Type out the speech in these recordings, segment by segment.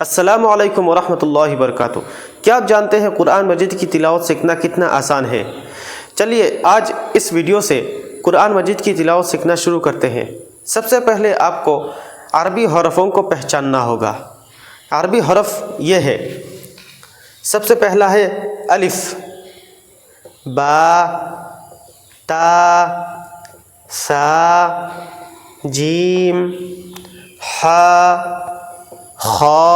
अस्सलाम वालेकुम वरहमतुल्लाहि वबरकातुहू क्या आप जानते हैं कुरान मजीद की तिलावत सीखना कितना आसान है? चलिए, आज इस वीडियो से कुरान मजीद की तिलावत सीखना शुरू करते हैं। सबसे पहले आपको अरबी हरफों को पहचानना होगा। अरबी हरफ ये है। सबसे पहला है अलिफ। बा, ता, सा, जीम, हा, ख।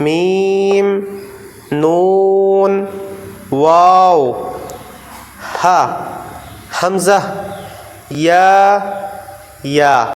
মিম নুন ওয়াও হা হামজা ইয়া ইয়া।